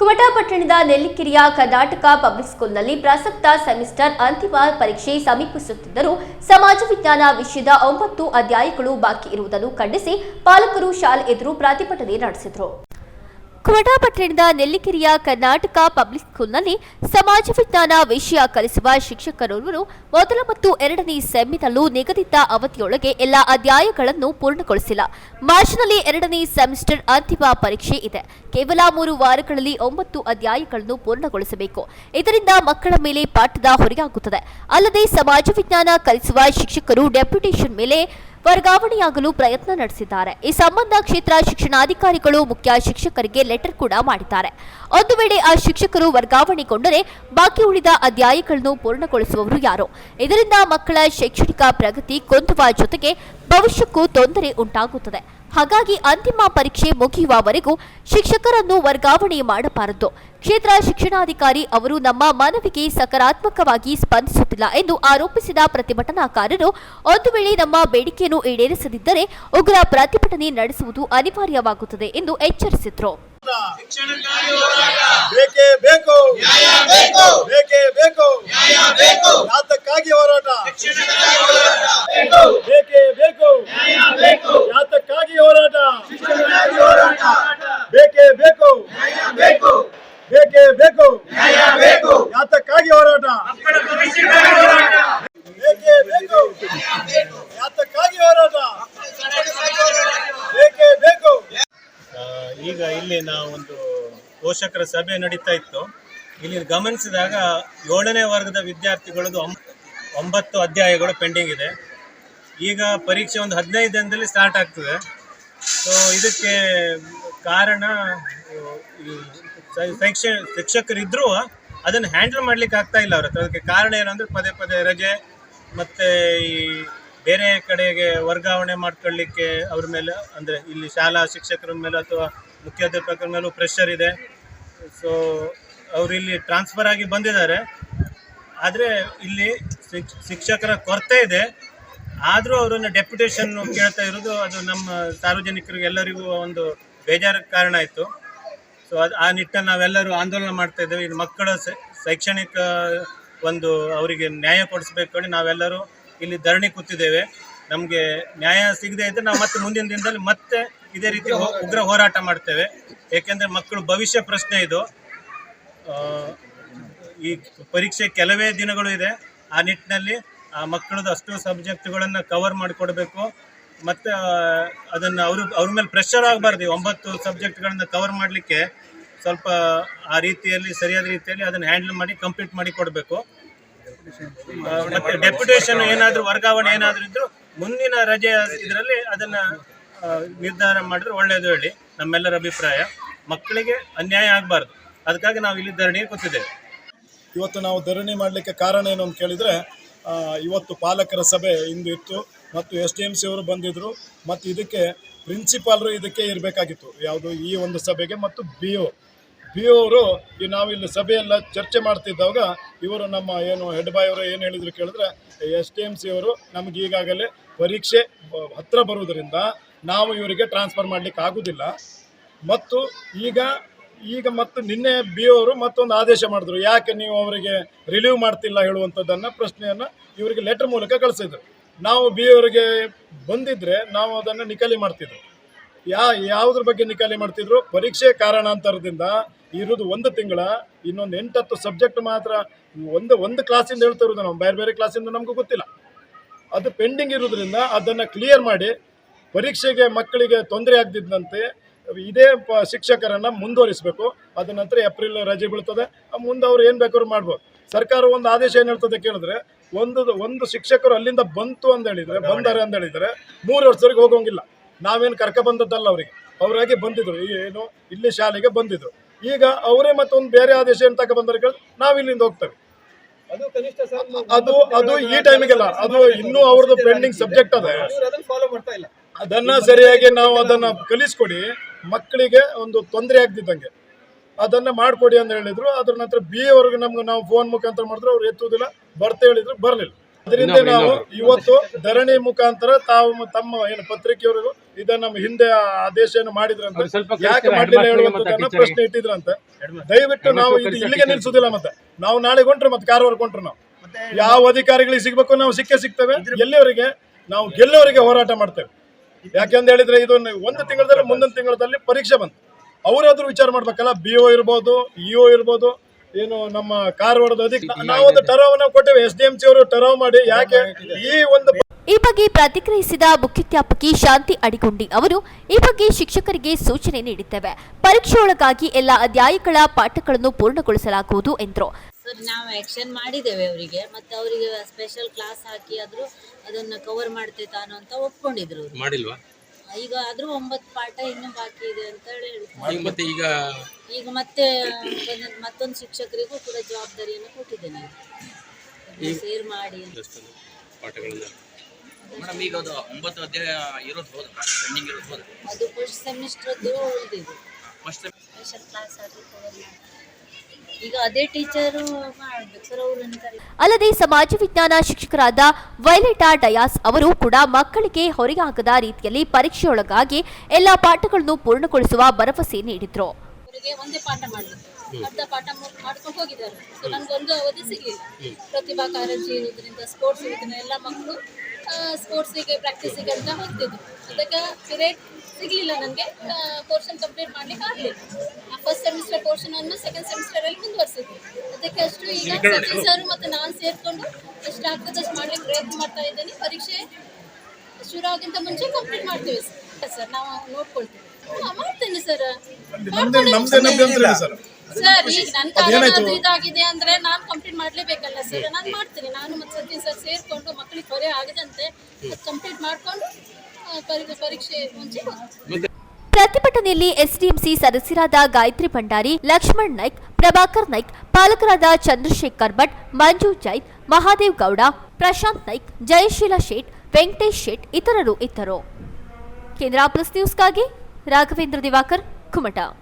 ಕುಮಟಾ ಪಟ್ಟಣದ ನೆಲ್ಲಿಕೆರೆಯ ಕರ್ನಾಟಕ ಪಬ್ಲಿಕ್ ಸ್ಕೂಲ್ನಲ್ಲಿ ಪ್ರಸಕ್ತ ಸೆಮಿಸ್ಟರ್ ಅಂತಿಮ ಪರೀಕ್ಷೆ ಸಮೀಪಿಸುತ್ತಿದ್ದರೂ ಸಮಾಜ ವಿಜ್ಞಾನ ವಿಷಯದ ಒಂಬತ್ತು ಅಧ್ಯಾಯಗಳು ಬಾಕಿ ಇರುವುದನ್ನು ಖಂಡಿಸಿ ಪಾಲಕರು ಶಾಲೆ ಎದುರು ಪ್ರತಿಭಟನೆ ನಡೆಸಿದರು. ಕುಮಟಾ ಪಟ್ಟಣದ ನೆಲ್ಲಿಕೆರೆಯ ಕರ್ನಾಟಕ ಪಬ್ಲಿಕ್ ಸ್ಕೂಲ್ನಲ್ಲಿ ಸಮಾಜ ವಿಜ್ಞಾನ ವಿಷಯ ಕಲಿಸುವ ಶಿಕ್ಷಕರೋರ್ವರು ಮೊದಲ ಮತ್ತು ಎರಡನೇ ಸೆಮ್ಮಿನಲ್ಲೂ ನಿಗದಿತ ಅವಧಿಯೊಳಗೆ ಎಲ್ಲ ಅಧ್ಯಾಯಗಳನ್ನು ಪೂರ್ಣಗೊಳಿಸಿಲ್ಲ. ಮಾರ್ಚ್ನಲ್ಲಿ ಎರಡನೇ ಸೆಮಿಸ್ಟರ್ ಅಂತಿಮ ಪರೀಕ್ಷೆ ಇದೆ. ಕೇವಲ ಮೂರು ವಾರಗಳಲ್ಲಿ ಒಂಬತ್ತು ಅಧ್ಯಾಯಗಳನ್ನು ಪೂರ್ಣಗೊಳಿಸಬೇಕು. ಇದರಿಂದ ಮಕ್ಕಳ ಮೇಲೆ ಪಾಠದ ಹೊರೆಯಾಗುತ್ತದೆ. ಅಲ್ಲದೆ ಸಮಾಜ ವಿಜ್ಞಾನ ಕಲಿಸುವ ಶಿಕ್ಷಕರು ಡೆಪ್ಯುಟೇಷನ್ ಮೇಲೆ ವರ್ಗಾವಣೆಯಾಗಲು ಪ್ರಯತ್ನ ನಡೆಸಿದ್ದಾರೆ. ಈ ಸಂಬಂಧ ಕ್ಷೇತ್ರ ಶಿಕ್ಷಣಾಧಿಕಾರಿಗಳು, ಮುಖ್ಯ ಶಿಕ್ಷಕರಿಗೆ ಲೆಟರ್ ಕೂಡ ಮಾಡಿದ್ದಾರೆ. ಒಂದು ವೇಳೆ ಆ ಶಿಕ್ಷಕರು ವರ್ಗಾವಣೆಗೊಂಡರೆ ಬಾಕಿ ಉಳಿದ ಅಧ್ಯಾಯಗಳನ್ನು ಪೂರ್ಣಗೊಳಿಸುವವರು ಯಾರು? ಇದರಿಂದ ಮಕ್ಕಳ ಶೈಕ್ಷಣಿಕ ಪ್ರಗತಿ ಕುಂದುವ ಜೊತೆಗೆ ಭವಿಷ್ಯಕ್ಕೂ ತೊಂದರೆ ಉಂಟಾಗುತ್ತದೆ. ಹಾಗಾಗಿ ಅಂತಿಮ ಪರೀಕ್ಷೆ ಮುಗಿಯುವವರೆಗೂ ಶಿಕ್ಷಕರನ್ನು ವರ್ಗಾವಣೆ ಮಾಡಬಾರದು. ಕ್ಷೇತ್ರ ಶಿಕ್ಷಣಾಧಿಕಾರಿ ಅವರು ನಮ್ಮ ಮನವಿಗೆ ಸಕಾರಾತ್ಮಕವಾಗಿ ಸ್ಪಂದಿಸುತ್ತಿಲ್ಲ ಎಂದು ಆರೋಪಿಸಿದ ಪ್ರತಿಭಟನಾಕಾರರು ಒಂದು ವೇಳೆ ನಮ್ಮ ಬೇಡಿಕೆಯನ್ನು ಈಡೇರಿಸದಿದ್ದರೆ ಉಗ್ರ ಪ್ರತಿಭಟನೆ ನಡೆಸುವುದು ಅನಿವಾರ್ಯವಾಗುತ್ತದೆ ಎಂದು ಎಚ್ಚರಿಸಿದರು. ಬೇಕೇ ಬೇಕು. ಬೇಕೇ. ಬೇಕು ಯಾತಕ್ಕಾಗಿ ಹೋರಾಟ. ಯಾತಕ್ಕಾಗಿ ಹೋರಾಟ? ಬೇಕೇ ಬೇಕು? ಬೇಕೇ ಬೇಕು? ಯಾತಕ್ಕಾಗಿ ಹೋರಾಟ? ಬೇಕೇ ಬೇಕು? ಯಾತಕ್ಕಾಗಿ ಹೋರಾಟ? ಬೇಕೇ ಬೇಕು? ಈಗ ಇಲ್ಲಿ ನಾವು ಒಂದು ಪೋಷಕರ ಸಭೆ ನಡೀತಾ ಇತ್ತು. ಇಲ್ಲಿ ಗಮನಿಸಿದಾಗ ಏಳನೇ ವರ್ಗದ ವಿದ್ಯಾರ್ಥಿಗಳದ್ದು ಒಂಬ- ಒಂಬತ್ತು ಅಧ್ಯಾಯಗಳು ಪೆಂಡಿಂಗ್ ಇದೆ. ಈಗ ಪರೀಕ್ಷೆ ಒಂದು ಹದಿನೈದು ದಿನದಲ್ಲಿ ಸ್ಟಾರ್ಟ್ ಆಗ್ತದೆ. ಸೊ ಇದಕ್ಕೆ ಕಾರಣ ಶಿಕ್ಷಕರಿದ್ರು ಶಿಕ್ಷಕರಿದ್ರೂ ಅದನ್ನು ಹ್ಯಾಂಡಲ್ ಮಾಡ್ಲಿಕ್ಕೆ ಆಗ್ತಾ ಇಲ್ಲ ಅವ್ರ ಹತ್ರ. ಅದಕ್ಕೆ ಕಾರಣ ಏನಂದ್ರೆ ಪದೇ ಪದೇ ರಜೆ ಮತ್ತೆ ಈ ಬೇರೆ ಕಡೆಗೆ ವರ್ಗಾವಣೆ ಮಾಡ್ಕೊಳ್ಳಿಕ್ಕೆ ಅವ್ರ ಮೇಲೆ, ಅಂದರೆ ಇಲ್ಲಿ ಶಾಲಾ ಶಿಕ್ಷಕರ ಮೇಲೆ ಅಥವಾ ಮುಖ್ಯಾಧ್ಯಾಪಕರ ಮೇಲೂ ಪ್ರೆಷರ್ ಇದೆ. ಸೊ ಅವರು ಇಲ್ಲಿ ಟ್ರಾನ್ಸ್ಫರ್ ಆಗಿ ಬಂದಿದ್ದಾರೆ. ಆದರೆ ಇಲ್ಲಿ ಶಿಕ್- ಶಿಕ್ಷಕರ ಕೊರತೆ ಇದೆ. ಆದರೂ ಅವರನ್ನು ಡೆಪ್ಯುಟೇಷನ್ ಕೇಳ್ತಾ ಇರೋದು ಅದು ನಮ್ಮ ಸಾರ್ವಜನಿಕರಿಗೆ ಎಲ್ಲರಿಗೂ ಒಂದು ಬೇಜಾರು ಕಾರಣ ಆಯಿತು. ಸೊ ಅದು ಆ ನಿಟ್ಟಲ್ಲಿ ನಾವೆಲ್ಲರೂ ಆಂದೋಲನ ಮಾಡ್ತಾ ಇದ್ದೇವೆ. ಇದು ಮಕ್ಕಳ ಶೈಕ್ಷಣಿಕ ಒಂದು ಅವರಿಗೆ ನ್ಯಾಯ ಕೊಡಿಸ್ಬೇಕು ಹೇಳಿ ನಾವೆಲ್ಲರೂ ಇಲ್ಲಿ ಧರಣಿ ಕೂತಿದ್ದೇವೆ. ನಮಗೆ ನ್ಯಾಯ ಸಿಗದೆ ಇದ್ದರೆ ನಾವು ಮತ್ತೆ ಮುಂದಿನ ದಿನದಲ್ಲಿ ಮತ್ತೆ ಇದೇ ರೀತಿ ಉಗ್ರ ಹೋರಾಟ ಮಾಡ್ತೇವೆ. ಏಕೆಂದರೆ ಮಕ್ಕಳು ಭವಿಷ್ಯ ಪ್ರಶ್ನೆ ಇದು. ಈ ಪರೀಕ್ಷೆ ಕೆಲವೇ ದಿನಗಳು ಇದೆ. ಆ ನಿಟ್ಟಿನಲ್ಲಿ ಮಕ್ಕಳದ್ದು ಅಷ್ಟು ಸಬ್ಜೆಕ್ಟ್ಗಳನ್ನು ಕವರ್ ಮಾಡಿಕೊಡ್ಬೇಕು. ಮತ್ತು ಅದನ್ನು ಅವರು, ಅವ್ರ ಮೇಲೆ ಪ್ರೆಷರ್ ಆಗಬಾರ್ದು. ಒಂಬತ್ತು ಸಬ್ಜೆಕ್ಟ್ಗಳನ್ನು ಕವರ್ ಮಾಡಲಿಕ್ಕೆ ಸ್ವಲ್ಪ ಆ ರೀತಿಯಲ್ಲಿ, ಸರಿಯಾದ ರೀತಿಯಲ್ಲಿ ಅದನ್ನು ಹ್ಯಾಂಡಲ್ ಮಾಡಿ ಕಂಪ್ಲೀಟ್ ಮಾಡಿ ಕೊಡಬೇಕು. ಮತ್ತು ಡೆಪ್ಯುಟೇಷನ್ ಏನಾದರೂ, ವರ್ಗಾವಣೆ ಏನಾದರೂ ಇದ್ದರೂ ಮುಂದಿನ ರಜೆ ಇದರಲ್ಲಿ ಅದನ್ನು ನಿರ್ಧಾರ ಮಾಡಿದ್ರೆ ಒಳ್ಳೆಯದು ಹೇಳಿ. ನಮ್ಮೆಲ್ಲರ ಅಭಿಪ್ರಾಯ. ಮಕ್ಕಳಿಗೆ ಅನ್ಯಾಯ ಆಗಬಾರ್ದು. ಅದಕ್ಕಾಗಿ ನಾವು ಇಲ್ಲಿ ಧರಣಿ ಕೂತಿದ್ದೇವೆ. ಇವತ್ತು ನಾವು ಧರಣಿ ಮಾಡಲಿಕ್ಕೆ ಕಾರಣ ಏನು ಅಂತ ಕೇಳಿದರೆ ಇವತ್ತು ಪಾಲಕರ ಸಭೆ ಇಂದು ಇತ್ತು ಮತ್ತು ಎಸ್ ಡಿ ಎಂ ಸಿ ಅವರು ಬಂದಿದ್ದರು ಮತ್ತು ಇದಕ್ಕೆ ಪ್ರಿನ್ಸಿಪಾಲ್ರು ಇದಕ್ಕೆ ಇರಬೇಕಾಗಿತ್ತು. ಯಾವುದು ಈ ಒಂದು ಸಭೆಗೆ ಮತ್ತು ಬಿ ಒ ಬಿ ಅವರು ಈ ನಾವು ಇಲ್ಲಿ ಸಭೆಯೆಲ್ಲ ಚರ್ಚೆ ಮಾಡ್ತಿದ್ದಾಗ ಇವರು ನಮ್ಮ ಏನು ಹೆಡ್ ಬಾಯ್ ಅವರು ಏನು ಹೇಳಿದ್ರು ಕೇಳಿದ್ರೆ, ಎಸ್ ಡಿ ಎಂ ಸಿ ಅವರು ನಮ್ಗೆ ಈಗಾಗಲೇ ಪರೀಕ್ಷೆ ಹತ್ರ ಬರುವುದರಿಂದ ನಾವು ಇವರಿಗೆ ಟ್ರಾನ್ಸ್ಫರ್ ಮಾಡಲಿಕ್ಕೆ ಆಗೋದಿಲ್ಲ. ಮತ್ತು ಈಗ ಈಗ ಮತ್ತು ನಿನ್ನೆ ಬಿ ಅವರು ಮತ್ತೊಂದು ಆದೇಶ ಮಾಡಿದ್ರು. ಯಾಕೆ ನೀವು ಅವರಿಗೆ ರಿಲೀವ್ ಮಾಡ್ತಿಲ್ಲ ಹೇಳುವಂಥದ್ದನ್ನು ಪ್ರಶ್ನೆಯನ್ನು ಇವರಿಗೆ ಲೆಟರ್ ಮೂಲಕ ಕಳಿಸಿದ್ರು. ನಾವು ಬಿ ಅವರಿಗೆ ಬಂದಿದ್ರೆ ನಾವು ಅದನ್ನು ನಿಕಾಲಿ ಮಾಡ್ತಿದ್ರು. ಯಾ, ಯಾವುದ್ರ ಬಗ್ಗೆ ನಿಕಾಲಿ ಮಾಡ್ತಿದ್ರು? ಪರೀಕ್ಷೆ ಕಾರಣಾಂತರದಿಂದ ಇರೋದು ಒಂದು ತಿಂಗಳ, ಇನ್ನೊಂದು ಎಂಟತ್ತು ಸಬ್ಜೆಕ್ಟ್ ಮಾತ್ರ ಒಂದು ಒಂದು ಕ್ಲಾಸಿಂದ ಹೇಳ್ತಾ ಇರೋದು ನಾವು. ಬೇರೆ ಬೇರೆ ಕ್ಲಾಸಿಂದ ನಮಗೂ ಗೊತ್ತಿಲ್ಲ. ಅದು ಪೆಂಡಿಂಗ್ ಇರೋದ್ರಿಂದ ಅದನ್ನು ಕ್ಲಿಯರ್ ಮಾಡಿ ಪರೀಕ್ಷೆಗೆ ಮಕ್ಕಳಿಗೆ ತೊಂದರೆ ಆಗದಿದ್ದಂತೆ ಇದೇ ಪ ಶಿಕ್ಷಕರನ್ನ ಮುಂದುವರಿಸಬೇಕು. ಅದ ನಂತರ ಏಪ್ರಿಲ್ ರಜೆ ಬೀಳ್ತದೆ. ಮುಂದೆ ಅವ್ರು ಏನು ಬೇಕಾದ್ರೂ ಮಾಡ್ಬೋದು. ಸರ್ಕಾರ ಒಂದು ಆದೇಶ ಏನು ಹೇಳ್ತದೆ ಕೇಳಿದ್ರೆ ಒಂದು ಒಂದು ಶಿಕ್ಷಕರು ಅಲ್ಲಿಂದ ಬಂತು ಅಂತ ಹೇಳಿದ್ರೆ ಬಂದಾರೆ ಅಂತ ಹೇಳಿದ್ರೆ ಮೂರು ವರ್ಷವರೆಗೆ ಹೋಗೋಂಗಿಲ್ಲ. ನಾವೇನು ಕರ್ಕ ಬಂದದ್ದಲ್ಲ ಅವರಿಗೆ. ಅವರಾಗಿ ಬಂದಿದ್ರು. ಏನು ಇಲ್ಲಿ ಶಾಲೆಗೆ ಬಂದಿದ್ರು. ಈಗ ಅವರೇ ಮತ್ತೊಂದು ಬೇರೆ ಆದೇಶ ಏನು ತಕ ಬಂದರೆ ಕೇಳಿದ್ರೆ ನಾವು ಇಲ್ಲಿಂದ ಹೋಗ್ತೇವೆ. ಅದು ಅದು ಅದು ಈ ಟೈಮಿಗೆಲ್ಲ ಅದು ಇನ್ನೂ ಅವ್ರದ್ದು ಪೆಂಡಿಂಗ್ ಸಬ್ಜೆಕ್ಟ್ ಅದ. ಅದನ್ನ ಸರಿಯಾಗಿ ನಾವು ಅದನ್ನ ಕಲಿಸ್ಕೊಡಿ. ಮಕ್ಕಳಿಗೆ ಒಂದು ತೊಂದರೆ ಆಗ್ತಿದ್ದಂಗೆ. ಅದನ್ನ ಮಾಡ್ಕೊಡಿ ಅಂತ ಹೇಳಿದ್ರು. ಅದ್ರ ನಂತರ ಬಿ ಎವರೆಗೆ ನಮ್ಗೆ ನಾವು ಫೋನ್ ಮುಖಾಂತರ ಮಾಡಿದ್ರು. ಅವ್ರು ಎತ್ತುವುದಿಲ್ಲ. ಬರ್ತಾ ಹೇಳಿದ್ರು. ಬರಲಿಲ್ಲ. ಅದರಿಂದ ನಾವು ಇವತ್ತು ಧರಣಿ ಮುಖಾಂತರ ತಾವು ತಮ್ಮ ಏನು ಪತ್ರಿಕೆಯವರಿಗೂ ಇದನ್ನ ನಮ್ಮ ಹಿಂದೆ ಆದೇಶವನ್ನು ಮಾಡಿದ್ರಂತೆ. ಯಾಕೆ ಮಾಡಲಿಲ್ಲ ಹೇಳುವಂತ ಹೇಳುವಂತದನ್ನ ಪ್ರಶ್ನೆ ಇಟ್ಟಿದ್ರಂತೆ. ದಯವಿಟ್ಟು ನಾವು ಇದು ಇಲ್ಲಿಗೆ ನಿಲ್ಸುದಿಲ್ಲ ಮತ್ತೆ. ನಾವು ನಾಳೆ ಕೊಂಟ್ರೆ ಮತ್ತೆ ಕಾರವಾರ ಕೊಂಡ್ರೆ ನಾವು. ಯಾವ ಅಧಿಕಾರಿಗಳಿಗೆ ಸಿಗ್ಬೇಕು ನಾವು ಸಿಕ್ಕೇ ಸಿಗ್ತೇವೆ. ಎಲ್ಲಿವರೆಗೆ ನಾವು ಗೆಲ್ಲೋರಿಗೆ ಹೋರಾಟ ಮಾಡ್ತೇವೆ. ಯಾಕೆಂತ ಹೇಳಿದ್ರೆ ಇದು ಒಂದು ತಿಂಗಳಲ್ಲಿ ಮುಂದಿನ ತಿಂಗಳಲ್ಲಿ ಪರೀಕ್ಷೆ ಬಂತು. ಅವರಾದ್ರೂ ವಿಚಾರ ಮಾಡ್ಬೇಕಲ್ಲ ಬಿ ಒ ಇರ್ಬೋದು ಇಒ ಇರ್ಬೋದು ಏನು ನಮ್ಮ ಕಾರವಾರದ ಅದಕ್ಕೆ ನಾವೊಂದು ಟರಾವ್ ಕೊಟ್ಟೇವೆ ಎಸ್ ಡಿ ಎಂ ಸಿ ಅವರು ಟರಾವ್ ಮಾಡಿ ಯಾಕೆ ಈ ಒಂದು ಈ ಬಗ್ಗೆ ಪ್ರತಿಕ್ರಿಯಿಸಿದ ಮುಖ್ಯಾಧ್ಯಾಪಕಿ ಶಾಂತಿ ಅಡಿಗುಂಡಿ ಅವರು ಈ ಬಗ್ಗೆ ಶಿಕ್ಷಕರಿಗೆ ಸೂಚನೆ ನೀಡಿದ್ದೇವೆ. ಪರೀಕ್ಷೆಯೊಳಗಾಗಿ ಎಲ್ಲ ಅಧ್ಯಾಯಗಳ ಪಾಠಗಳನ್ನು ಪೂರ್ಣಗೊಳಿಸಲಾಗುವುದು ಎಂದರು. ನಾವು ಆ್ಯಕ್ಷನ್ ಮಾಡಿದ್ದೇವೆ ಅವರಿಗೆ. ಮತ್ತು ಅವರಿಗೆ ಸ್ಪೆಷಲ್ ಕ್ಲಾಸ್ ಹಾಕಿ ಆದರೂ ಅದನ್ನು ಕವರ್ ಮಾಡ್ತೇ ತಾನು ಅಂತ ಒಪ್ಕೊಂಡಿದ್ರು ಅವರು. ಮಾಡಿಲ್ವಾ? ಈಗ ಆದರೂ ಒಂಬತ್ತು ಪಾಠ ಇನ್ನೂ ಬಾಕಿ ಇದೆ ಅಂತ ಹೇಳಿ ಮತ್ತೆ ಈಗ ಈಗ ಮತ್ತೆ ಮತ್ತೊಂದು ಶಿಕ್ಷಕರಿಗೂ ಕೂಡ ಜವಾಬ್ದಾರಿಯನ್ನು ಕೊಟ್ಟಿದ್ದೇನೆ ಸೇರ್ ಮಾಡಿ ಅಂತ. ಎಷ್ಟು ಪಾಠಗಳನ್ನ. ಮೇಡಮ್ ಈಗ ಅದು ಒಂಬತ್ತು ಅಧ್ಯಾಯ ಇರೋದು ಹೋದ ಪೆಂಡಿಂಗ್ ಇರೋದು ಹೋದ? ಅದು ಫಸ್ಟ್ ಸೆಮಿಸ್ಟ್ರದ್ದು ಉಳಿದಿದೆ ಫಸ್ಟ್ ಸ್ಪೆಷಲ್ ಕ್ಲಾಸ್ ಕವರ್ ಮಾಡಿ ಅಲ್ಲದೆ ಸಮಾಜ ವಿಜ್ಞಾನ ಶಿಕ್ಷಕರಾದ ವೈಲೆಟಾ ಡಯಾಸ್ ಅವರು ಕೂಡ ಮಕ್ಕಳಿಗೆ ಹೊರೆಯಾಗದ ರೀತಿಯಲ್ಲಿ ಪರೀಕ್ಷೆಯೊಳಗಾಗಿ ಎಲ್ಲಾ ಪಾಠಗಳನ್ನು ಪೂರ್ಣಗೊಳಿಸುವ ಭರವಸೆ ನೀಡಿದ್ರು. ಅವರಿಗೆ ಒಂದೇ ಪಾಠ ಅರ್ಧ ಪಾಠ ಮಾಡ್ಕೊಂಡು ಹೋಗಿದ್ದಾರೆ. ಸೊ ನನಗೊಂದು ಅವಧಿ ಸಿಗಲಿಲ್ಲ. ಪ್ರತಿಭಾ ಕಾರಂಜಿ ಇರೋದ್ರಿಂದ ಸ್ಪೋರ್ಟ್ಸ್ ಇರೋದ್ರಿಂದ ಎಲ್ಲ ಮಕ್ಕಳು ಸ್ಪೋರ್ಟ್ಸಿಗೆ ಪ್ರಾಕ್ಟೀಸಿಗೆ ಅಂತ ಹೋಗ್ತಿದ್ರು. ಅದಕ್ಕೆ ಪಿರಿಯಡ್ ಸಿಗಲಿಲ್ಲ ನನಗೆ. ಪೋರ್ಷನ್ ಕಂಪ್ಲೀಟ್ ಮಾಡ್ಲಿಕ್ಕೆ ಆಗಲಿಲ್ಲ. ಫಸ್ಟ್ ಸೆಮಿಸ್ಟರ್ ಪೋರ್ಷನ್ ಅನ್ನು ಸೆಕೆಂಡ್ ಸೆಮಿಸ್ಟರಲ್ಲಿ ಮುಂದುವರಿಸಿದ್ವಿ ಅದಕ್ಕೆ ಅಷ್ಟು ಈಗ ಸಚಿನ್ ಸರ್ ಮತ್ತು ನಾನು ಸೇರಿಕೊಂಡು ಎಷ್ಟು ಆಗ್ತದಷ್ಟು ಮಾಡ್ಲಿಕ್ಕೆ ಪ್ರಯತ್ನ ಮಾಡ್ತಾ ಇದ್ದೇನೆ. ಪರೀಕ್ಷೆ ಶುರು ಆಗಿಂತ ಮುಂಚೆ ಕಂಪ್ಲೀಟ್ ಮಾಡ್ತೀವಿ. ಸರ್ ನಾವು ನೋಡ್ಕೊಳ್ತೀವಿ. ಮಾಡ್ತೇನೆ ಸರ್. ನಮ್ದೇ ಸರ್ ಈಗ ನನ್ನ ಕಾರಣ ಇದಾಗಿದೆ ಅಂದ್ರೆ ನಾನು ಕಂಪ್ಲೀಟ್ ಮಾಡ್ಲೇಬೇಕಲ್ಲ ಸರ್. ನಾನು ಮಾಡ್ತೀನಿ. ನಾನು ಮತ್ತೆ ಸಚಿನ್ ಸರ್ ಸೇರ್ಕೊಂಡು ಮಕ್ಕಳಿಗೆ ಕೊರೆ ಆಗದಂತೆ ಕಂಪ್ಲೀಟ್ ಮಾಡ್ಕೊಂಡು ಪರೀಕ್ಷೆ ಮುಂಚೆ. ಪ್ರತಿಭಟನೆಯಲ್ಲಿ ಎಸ್ಡಿಎಂಸಿ ಸದಸ್ಯರಾದ ಗಾಯತ್ರಿ ಭಂಡಾರಿ ಲಕ್ಷ್ಮಣ್ ನಾಯ್ಕ್ ಪ್ರಭಾಕರ್ ನಾಯ್ಕ್ ಪಾಲಕರಾದ ಚಂದ್ರಶೇಖರ್ ಭಟ್ ಮಂಜು ಜೈನ್ ಮಹಾದೇವ್ ಗೌಡ ಪ್ರಶಾಂತ್ ನಾಯ್ಕ್ ಜಯಶೀಲ ಶೇಟ್ ವೆಂಕಟೇಶ್ ಶೇಟ್ ಇತರರು ಇದ್ದರು. ಕೇಂದ್ರ ಪ್ಲಸ್ ನ್ಯೂಸ್ಗಾಗಿ ರಾಘವೇಂದ್ರ ದಿವಾಕರ್ ಕುಮಟ.